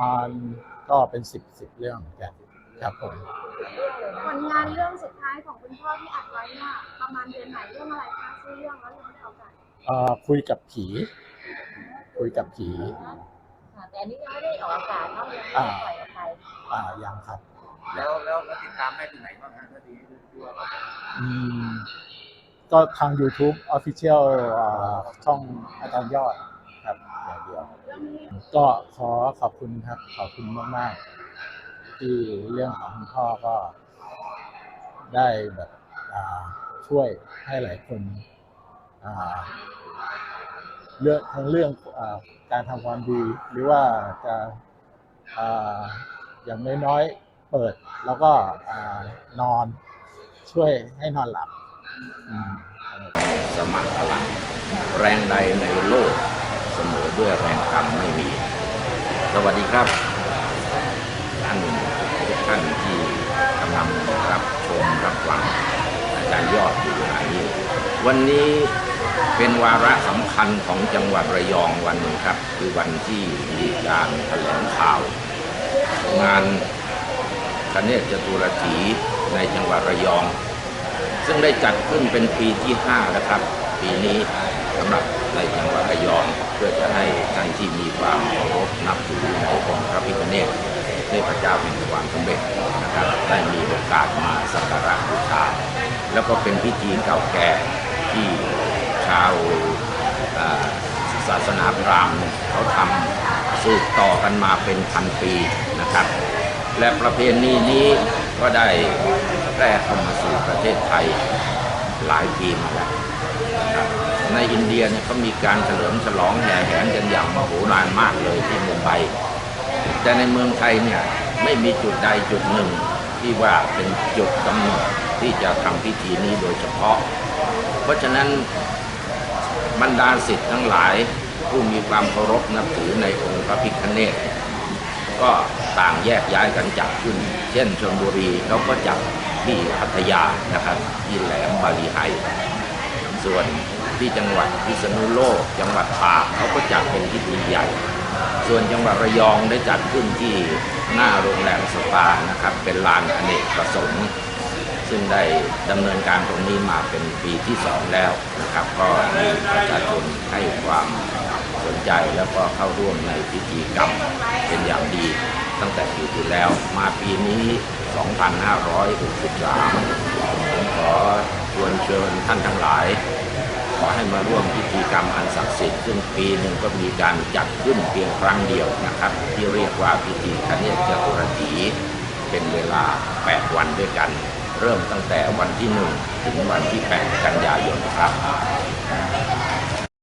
มาณก็เป็นสิบสิบเรื่องเหมือนกันครับผม ผลงานเรื่องสุดท้ายของคุณพ่อที่อัดไว้เนี่ยประมาณเดือนไหนเรื่องอะไรคะชื่อเรื่องแล้วยังไม่เข้าใจเอ่อคุยกับผี คุยกับผี ค่ะแต่อันนี้ยังไม่ได้ออกอากาศเนาะยังไม่ได้ปล่อยออกไปอ่ายังครับ แล้วแล้วแล้วติดตามได้ที่ไหนบ้างฮะถ้าดีที่ว่าเราอืม ก็ทาง YouTube Official อ่าช่องอาจารย์ยอด ก็ขอขอบคุณครับ ขอบคุณมากๆ ที่เรื่องของคุณพ่อก็ได้แบบช่วยให้หลายคนเรื่องทั้งเรื่องอการทำความดี หรือว่าจะออย่างน้อยๆเปิดแล้วก็อนอนช่วยให้นอนหลับสมัครพลังแรงใดในโลก เสมอด้วยแรงกรรมไม่มี สวัสดีครับท่านทุกท่านที่กำลังรับชมรับฟังอาจารย์ยอดอยู่ขณะนี้วันนี้เป็นวาระสำคัญของจังหวัดระยองวันหนึ่งครับ คือวันที่มีการแถลงข่าว งานคเนศจตุรถีในจังหวัดระยอง ซึ่งได้จัดขึ้นเป็นปีที่ 5 แล้วครับ ปีนี้ สำหรับในจังหวัดระยองเพื่อจะให้ท่านที่มีความเคารพนับถือในองค์พระพิฆเนศเทพเจ้าแห่งความสำเร็จนะครับได้มีโอกาสมาสักการะบูชาแล้วก็เป็นพิธีเก่าแก่ที่ชาวศาสนาพราหมณ์เขาทำสืบต่อกันมาเป็นพันปีนะครับ และประเพณีนี้ก็ได้แพร่เข้ามาสู่ประเทศไทยหลายปีมาแล้ว ในอินเดียเนี่ยเขามีการเฉลิมฉลองแห่แหนกันอย่างมโหฬารมากเลยที่มุมไบแต่ในเมืองไทยเนี่ยไม่มีจุดใดจุดหนึ่งที่ว่าเป็นจุดกำหนดที่จะทำพิธีนี้โดยเฉพาะ เพราะฉะนั้นบรรดาศิษย์ทั้งหลายผู้มีความเคารพนับถือในองค์พระพิฆเนศก็ต่างแยกย้ายกันจัดขึ้น เช่นชนบุรีเขาก็จัดที่พัทยานะครับที่แหลมบาลีไฮส่วน ที่จังหวัดพิษณุโลก จังหวัดตากเขาก็จัดเป็นพิธีใหญ่ ส่วนจังหวัดระยองได้จัดขึ้นที่หน้าโรงแรมสปานะครับ เป็นลานอเนกประสงค์ซึ่งได้ดำเนินการตรงนี้มาเป็นปีที่สองแล้วนะครับ ก็มีประชาชนให้ความสนใจแล้วก็เข้าร่วมในพิธีกรรมเป็นอย่างดีตั้งแต่ปีที่แล้วมาปีนี้ 2563ผมขอชวนเชิญท่านทั้งหลาย ขอให้มาร่วมพิธีกรรมอันศักดิ์สิทธิ์ซึ่งปีหนึ่งก็มีการจัดขึ้นเพียงครั้งเดียวนะครับ ที่เรียกว่าพิธีคเนศจตุรถีเป็นเวลา 8 วันด้วยกัน เริ่มตั้งแต่วันที่ 1 ถึงวันที่ 8 กันยายนครับ